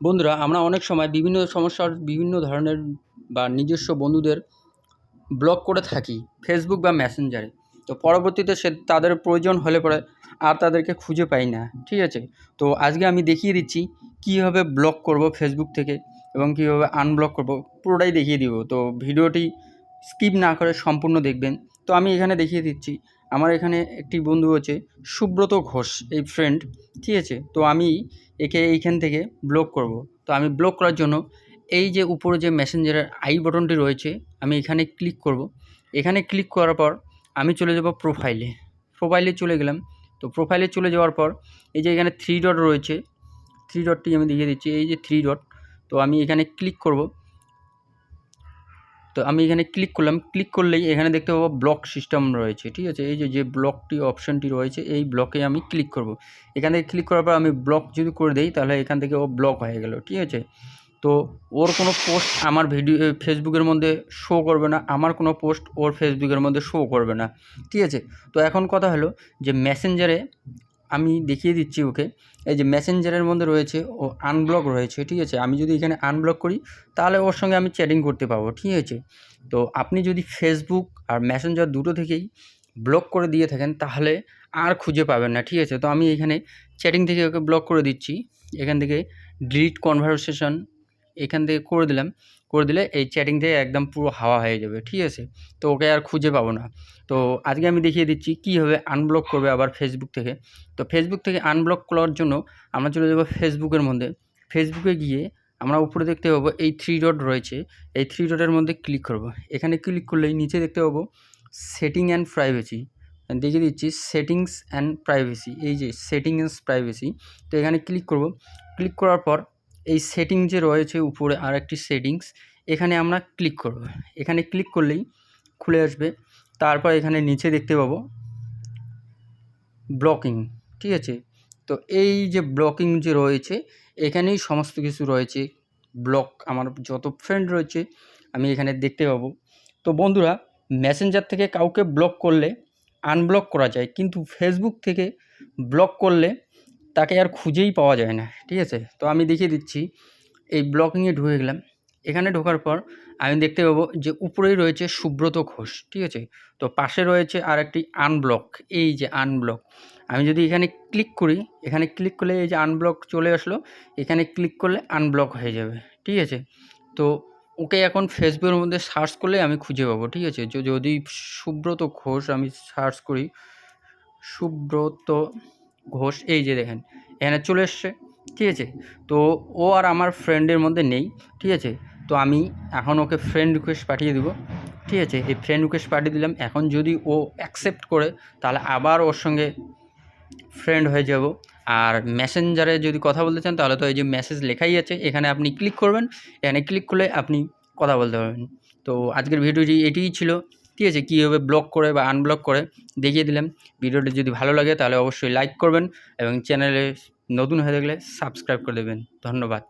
বন্ধুরা, আমরা অনেক সময় বিভিন্ন সমস্যার বিভিন্ন ধরনের বা নিজস্ব বন্ধুদের ব্লক করে থাকি ফেসবুক বা মেসেঞ্জারে তো পরবর্তীতে সে তাদের প্রয়োজন হলে পরে আর তাদেরকে খুঁজে পাই না, ঠিক আছে? তো আজকে আমি দেখিয়ে দিচ্ছি কীভাবে ব্লক করব ফেসবুক থেকে এবং কীভাবে আনব্লক করব, পুরোটাই দেখিয়ে দিব। তো ভিডিওটি স্কিপ না করে সম্পূর্ণ দেখবেন। তো আমি এখানে দেখিয়ে দিচ্ছি আমার এখানে একটি বন্ধু হচ্ছে সুব্রত ঘোষ, এই ফ্রেন্ড ঠিক আছে? তো আমি একে এইখান থেকে ব্লক করব। তো আমি ব্লক করার জন্য এই যে উপরে যে মেসেঞ্জারের আই বটনটি রয়েছে, আমি এখানে ক্লিক করব। এখানে ক্লিক করার পর আমি চলে যাব প্রোফাইলে প্রোফাইলে চলে গেলাম। তো প্রোফাইলে চলে যাওয়ার পর এই যে এখানে থ্রি ডট রয়েছে থ্রি ডটটি আমি দেখিয়ে দিচ্ছি, এই যে থ্রি ডট তো আমি এখানে ক্লিক করব। তো আমি এখানে ক্লিক করলাম ক্লিক করলেই এখানে দেখতে পাবো ব্লক সিস্টেম রয়েছে, ঠিক আছে? এই যে যে ব্লকটি অপশানটি রয়েছে, এই ব্লকে আমি ক্লিক করব। এখান থেকে ক্লিক করার পর আমি ব্লক যদি করে দিই, তাহলে এখান থেকে ও ব্লক হয়ে গেল, ঠিক আছে? তো ওর কোনো পোস্ট আমার ভিডিও ফেসবুকের মধ্যে শো করবে না, আমার কোনো পোস্ট ওর ফেসবুকের মধ্যে শো করবে না, ঠিক আছে? তো এখন কথা হলো যে মেসেঞ্জারে আমি দেখিয়ে দিচ্ছি ওকে। এই যে মেসেঞ্জারের মধ্যে রয়েছে, ও আনব্লক রয়েছে, ঠিক আছে? আমি যদি এখানে আনব্লক করি, তাহলে ওর সঙ্গে আমি চ্যাটিং করতে পাবো ঠিক আছে? তো আপনি যদি ফেসবুক আর মেসেঞ্জার দুটো থেকেই ব্লক করে দিয়ে থাকেন, তাহলে আর খুঁজে পাবেন না, ঠিক আছে? তো আমি এখানে চ্যাটিং থেকে ওকে ব্লক করে দিচ্ছি। এখান থেকে ডিলিট কনভারসেশন এখান থেকে করে দিলাম। করে দিলে এই চ্যাটিং থেকে একদম পুরো হাওয়া হয়ে যাবে, ঠিক আছে? তো ওকে আর খুঁজে পাবো না। তো আজকে আমি দেখিয়ে দিচ্ছি কীভাবে আনব্লক করবে আবার ফেসবুক থেকে। তো ফেসবুক থেকে আনব্লক করার জন্য আমরা চলে যাব ফেসবুকের মধ্যে। ফেসবুকে গিয়ে আমরা উপরে দেখতে পাবো এই থ্রি ডট রয়েছে। এই থ্রি ডটের মধ্যে ক্লিক করব। এখানে ক্লিক করলেই নিচে দেখতে পাবো সেটিং অ্যান্ড প্রাইভেসি দেখিয়ে দিচ্ছি সেটিংস অ্যান্ড প্রাইভেসি এই যে সেটিং অ্যান্ড প্রাইভেসি তো এখানে ক্লিক করব। ক্লিক করার পর এই সেটিং যে রয়েছে উপরে আর একটি সেটিংস, এখানে আমরা ক্লিক করব। এখানে ক্লিক করলেই খুলে আসবে। তারপর এখানে নিচে দেখতে পাবো ব্লকিং, ঠিক আছে? তো এই যে ব্লকিং যে রয়েছে, এখানেই সমস্ত কিছু রয়েছে। ব্লক, আমার যত ফ্রেন্ড রয়েছে, আমি এখানে দেখতে পাবো। তো বন্ধুরা মেসেঞ্জার থেকে কাউকে ব্লক করলে আনব্লক করা যায়। কিন্তু ফেসবুক থেকে ব্লক করলে তাকে আর খুঁজেই পাওয়া যায় না, ঠিক আছে? তো আমি দেখিয়ে দিচ্ছি। এই ব্লকিংয়ে ঢুকে গেলাম। এখানে ঢোকার পর আমি দেখতে পাবো যে উপরেই রয়েছে সুব্রত ঘোষ, ঠিক আছে? তো পাশে রয়েছে আর একটি আনব্লক এই যে আনব্লক আমি যদি এখানে ক্লিক করি, এখানে ক্লিক করলে এই যে আনব্লক চলে আসলো, এখানে ক্লিক করলে আনব্লক হয়ে যাবে, ঠিক আছে? তো ওকে এখন ফেসবুকের মধ্যে সার্চ করলে আমি খুঁজে পাবো, ঠিক আছে? যদি সুব্রত ঘোষ আমি সার্চ করি, সুব্রত ঘোষ, এই যে দেখেন, এখানে চলে এসছে, ঠিক আছে? তো ও আর আমার ফ্রেন্ডের মধ্যে নেই, ঠিক আছে? তো আমি এখন ওকে ফ্রেন্ড রিকোয়েস্ট পাঠিয়ে দেবো, ঠিক আছে? এই ফ্রেন্ড রিকোয়েস্ট পাঠিয়ে দিলাম, এখন যদি ও অ্যাকসেপ্ট করে, তাহলে আবার ওর সঙ্গে ফ্রেন্ড হয়ে যাব। আর মেসেঞ্জারে যদি কথা বলতে চান, তাহলে তো এই যে মেসেজ লেখাই আছে, এখানে আপনি ক্লিক করবেন, এখানে ক্লিক করলে আপনি কথা বলতে পারবেন। তো আজকের ভিডিওটি এটিই ছিল। ঠিক আছে, কীভাবে ব্লক করে বা আনব্লক করে দেখিয়ে দিলাম। ভিডিওটি যদি ভালো লাগে তাহলে অবশ্যই লাইক করবেন এবং চ্যানেলে নতুন হয়ে থাকলে সাবস্ক্রাইব করে দেবেন। ধন্যবাদ।